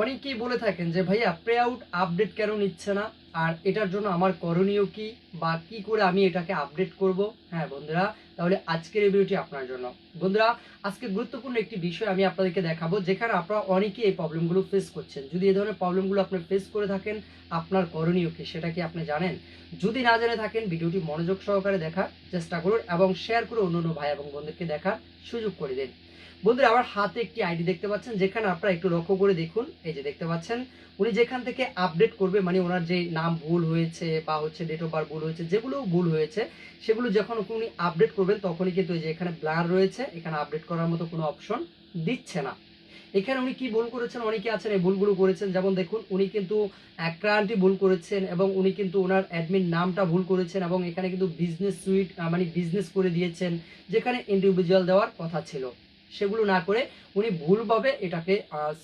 অনেকেই বলে থাকেন যে, ভাইয়া প্রে আউট আপডেট কেন নিচ্ছে না? আর এটার জন্য আমার করণীয় কি? বা কি করে আমি এটাকে আপডেট করব? হ্যাঁ বন্ধুরা, তাহলে আজকের এই ভিডিওটি আপনার জন্য। বন্ধুরা, আজকে গুরুত্বপূর্ণ একটি বিষয় আমি আপনাদেরকে দেখাবো, যেখানে আপনারা অনেকেই এই প্রবলেমগুলো ফেস করছেন। যদি এই ধরনের প্রবলেমগুলো আপনি ফেস করে থাকেন, আপনার করণীয় কি সেটা কি আপনি জানেন? যদি না জেনে থাকেন, ভিডিওটি মনোযোগ সহকারে দেখার চেষ্টা করুন এবং শেয়ার করে অন্য অন্য ভাই এবং বোনদেরকে দেখার সুযোগ করে দিন। বন্ধুরা, আমার হাতে একটি আইডি দেখতে পাচ্ছেন, যেখানে আপনারা একটু লক্ষ্য করে দেখুন। এই যে দেখতে পাচ্ছেন, উনি যেখান থেকে আপডেট করবে মানে ওনার যে নাম ভুল হয়েছে বা হচ্ছে ডেট অফ বার্থ ভুল হয়েছে, যেগুলো ভুল হয়েছে, সেগুলো যখন উনি আপডেট করবেন, তখনই কিন্তু এই যে এখানে ব্লার রয়েছে, এখানে আপডেট করার মতো কোনো অপশন দিচ্ছে না। এখানে উনি কি ভুল করেছেন, অনেকে আছেন এই ভুলগুলো করেছেন। যেমন দেখুন, উনি কিন্তু ক্রান্তি ভুল করেছেন এবং উনি কিন্তু ওনার অ্যাডমিন নামটা ভুল করেছেন এবং এখানে কিন্তু বিজনেস সুইট মানে বিজনেস করে দিয়েছেন, যেখানে ইন্ডিভিজুয়াল দেওয়ার কথা ছিল। সেগুলো না করে উনি ভুলভাবে এটাকে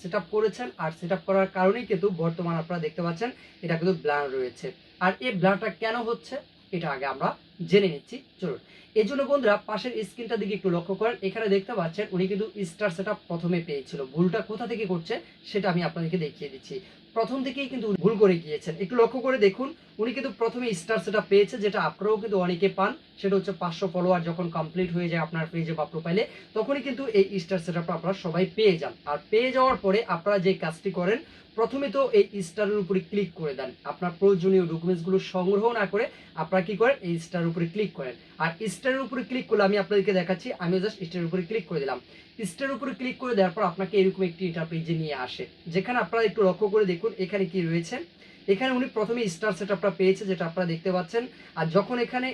সেট করেছেন। আর সেট করার কারণেই কিন্তু বর্তমান আপনারা দেখতে পাচ্ছেন, এটা কিন্তু ব্লার রয়েছে। আর এই ব্লারটা কেন হচ্ছে, এটা আগে আমরা জেনে নিচ্ছি। চলুন। এই জন্য বন্ধুরা, পাশের স্ক্রিনটা দিকে একটু লক্ষ্য করেন। এখানে দেখতে পাচ্ছেন, উনি কিন্তু স্টার সেট প্রথমে পেয়েছিল। ভুলটা কোথা থেকে করছে, সেটা আমি আপনাদেরকে দেখিয়ে দিচ্ছি। প্রথম থেকেই কিন্তু ভুল করে গিয়েছেন। একটু লক্ষ্য করে দেখুন, উনি কিন্তু প্রথমে স্টার সেটা পেয়েছে, যেটা আপনারাও কিন্তু অনেকে পান। সেটা হচ্ছে পাঁচশো ফলোয়ার যখন কমপ্লিট হয়ে যায় আপনার পেজে বা প্রোফাইলে তখনই কিন্তু এই স্টার সেটআপটা আপনারা সবাই পেয়ে যান। আর পেয়ে যাওয়ার পরে আপনারা যে কাজটি করেন, প্রথমে তো এই স্টারের উপরে ক্লিক করে দেন। আপনার প্রয়োজনীয় ডকুমেন্টসগুলো সংগ্রহ না করে আপনারা কি করেন, এই স্টারের উপরে ক্লিক করেন। আর স্টারের উপরে ক্লিক করলে আমি আপনাদেরকে দেখাচ্ছি, আমিও জাস্ট স্টারের উপরে ক্লিক করে দিলাম। স্টারের উপরে ক্লিক করে দেওয়ার পর আপনাকে এরকম একটি এটা পেজে নিয়ে আসে, যেখানে আপনারা একটু লক্ষ্য করে দেখুন, এখানে কি রয়েছে। এখানে উনি প্রথমে স্টার সেট আপটা পেয়েছে, যেটা আপনারা দেখতে পাচ্ছেন। আর যখন এখানে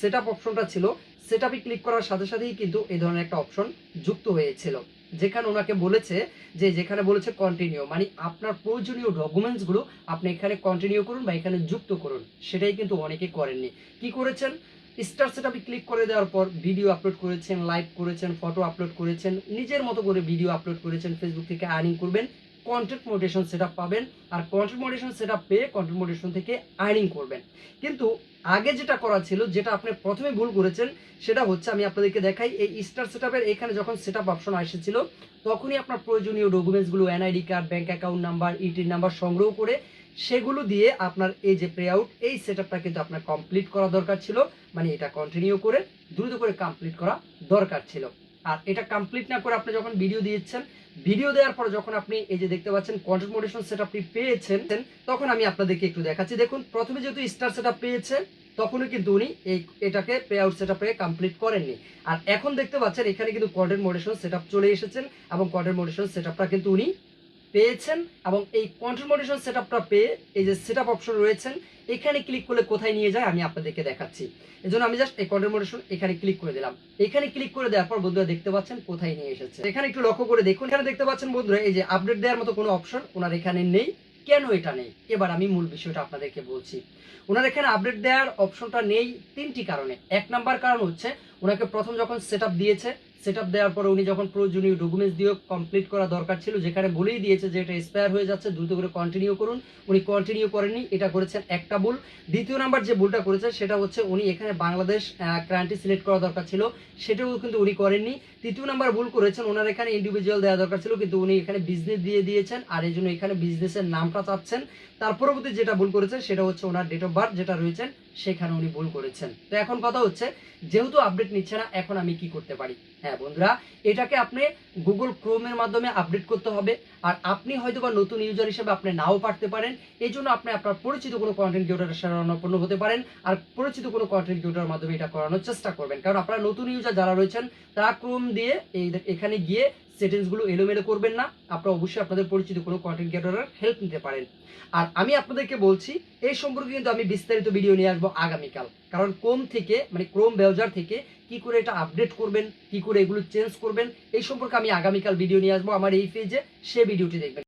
সেট অপশনটা ছিল সেট ক্লিক করার সাথে সাথেই কিন্তু এই ধরনের একটা অপশন যুক্ত হয়েছিল। যেখানে ওনাকে বলেছে যে যেখানে বলেছে কন্টিনিউ মানে আপনার প্রয়োজনীয় ডকুমেন্টসগুলো আপনি এখানে কন্টিনিউ করুন বা এখানে যুক্ত করুন। সেটাই কিন্তু অনেকে করেননি। কি করেছেন? স্টার সেটআপে ক্লিক করে দেওয়ার পর ভিডিও আপলোড করেছেন লাইভ করেছেন ফটো আপলোড করেছেন, নিজের মতো করে ভিডিও আপলোড করেছেন ফেসবুক থেকে আর্নিং করবেন কন্টেন্ট মোটিভেশন সেটআপ পাবেন আর কন্টেন্ট মোটিভেশন সেটআপ পেয়ে কন্টেন্ট মোটিভেশন থেকে আর্নিং করবেন। কিন্তু আগে যেটা করা ছিল, যেটা আপনি প্রথমে ভুল করেছেন, সেটা হচ্ছে আমি আপনাদেরকে দেখাই, এই স্টার সেটআপের এখানে যখন সেটআপ অপশন এসেছিল তখনই আপনার প্রয়োজনীয় ডকুমেন্টসগুলো NID card bank account number ইটির number সংগ্রহ করে সেগুলো দিয়ে আপনার এই যে প্লে আউট এই সেটআপটা কিন্তু আপনার কমপ্লিট করা দরকার ছিল। মানে এটা কন্টিনিউ করে, দ্রুত করে কমপ্লিট করা দরকার ছিল। আর এটা কমপ্লিট না করে আপনি যখন ভিডিও দিয়েছেন ভিডিও দেওয়ার পর যখন আপনি এই যে দেখতে পাচ্ছেন কন্টেন্ট মোডেশন সেট আপনি পেয়েছেন, তখন আমি আপনাদেরকে একটু দেখাচ্ছি। দেখুন, প্রথমে যেহেতু স্টার সেট পেয়েছে তখনই কিন্তু উনি এই, এটাকে পে আউট সেট কমপ্লিট করেননি। আর এখন দেখতে পাচ্ছেন, এখানে কিন্তু কন্টেন্ট মোডেশন সেট চলে এসেছেন এবং কন্টেন্ট মোডেশন সেট কিন্তু উনি পেয়েছেন এবং এই কন্টেন্ট মোডেশন সেট পেয়ে এই যে সেট অপশন রয়েছেন এখানে ক্লিক করলে কোথায় নিয়ে যায় আমি আপনাদেরকে দেখাচ্ছি। এজন্য আমি জাস্ট এই কন্টেন্ট এখানে ক্লিক করে দিলাম। এখানে ক্লিক করে দেওয়ার পর বন্ধুরা দেখতে পাচ্ছেন কোথায় নিয়ে এসেছে। এখানে একটু লক্ষ্য করে দেখুন। এখানে দেখতে পাচ্ছেন বন্ধুরা, এই যে আপডেট দেওয়ার মতো কোনো অপশন ওনার এখানে নেই। কেন এটা নেই? এবার আমি মূল বিষয়টা আপনাদেরকে বলছি। ওনার এখানে আপডেট দেওয়ার অপশনটা নেই তিনটি কারণে। এক নাম্বার কারণ হচ্ছে ওনাকে প্রথম যখন সেট দিয়েছে সেট দেওয়ার পরে উনি যখন প্রয়োজনীয় ডকুমেন্টস দিয়ে কমপ্লিট করা দরকার ছিল, যেখানে বলেই দিয়েছে যে এটা এক্সপায়ার হয়ে যাচ্ছে, দ্রুত করে কন্টিনিউ করুন। উনি কন্টিনিউ করেননি, এটা করেছেন একটা ভুল। দ্বিতীয় নাম্বার যে ভুলটা করেছে সেটা হচ্ছে উনি এখানে বাংলাদেশ ক্রান্তি সিলেক্ট করা দরকার ছিল। সেটাও কিন্তু উনি করেননি। তৃতীয় নাম্বার ভুল করেছেন, ওনার এখানে ইন্ডিভিজুয়াল দেওয়া দরকার ছিল, কিন্তু উনি এখানে বিজনেস দিয়ে দিয়েছেন, আর এই জন্য এখানে বিজনেসের নামটা চাচ্ছেন। তার পরবর্তী যেটা ভুল করেছেন, সেটা হচ্ছে ওনার ডেট অফ বার্থ যেটা রয়েছেন সেখানে উনি ভুল করেছেন। তো এখন কথা হচ্ছে, যেহেতু আপডেট নিচ্ছে না, এখন আমি কি করতে পারি? হ্যাঁ বন্ধুরা, এটাকে আপনি গুগল ক্রোমের মাধ্যমে আপডেট করতে হবে, আর আপনি হয়তো বা নতুন ইউজার হিসেবে আপনি নাও পারতে পারেন। এই জন্য আপনি আপনার পরিচিত কোনো কন্টেন্ট ক্রিয়েটারের শরণাপন্ন হতে পারেন, আর পরিচিত কোনো কন্টেন্ট ক্রিয়েটার মাধ্যমে এটা করানোর চেষ্টা করবেন। কারণ আপনারা নতুন ইউজার যারা রয়েছেন, তারা ক্রোম দিয়ে এই এখানে গিয়ে সেটিংসগুলো এলোমেলো করবেন না। আপনারা অবশ্যই আপনাদের পরিচিত কোনো কন্টেন্ট ক্রিয়েটরের হেল্প নিতে পারেন। আর আমি আপনাদেরকে বলছি, এই সম্পর্কে কিন্তু আমি বিস্তারিত ভিডিও নিয়ে আসব আগামীকাল। কারণ ক্রোম থেকে মানে ক্রোম ব্রাউজার থেকে কি করে এটা আপডেট করবেন, কি করে এগুলো চেঞ্জ করবেন, এই সম্পর্কে আমি আগামীকাল ভিডিও নিয়ে আসব। আমার এই পেজে সে ভিডিওটি দেখবেন।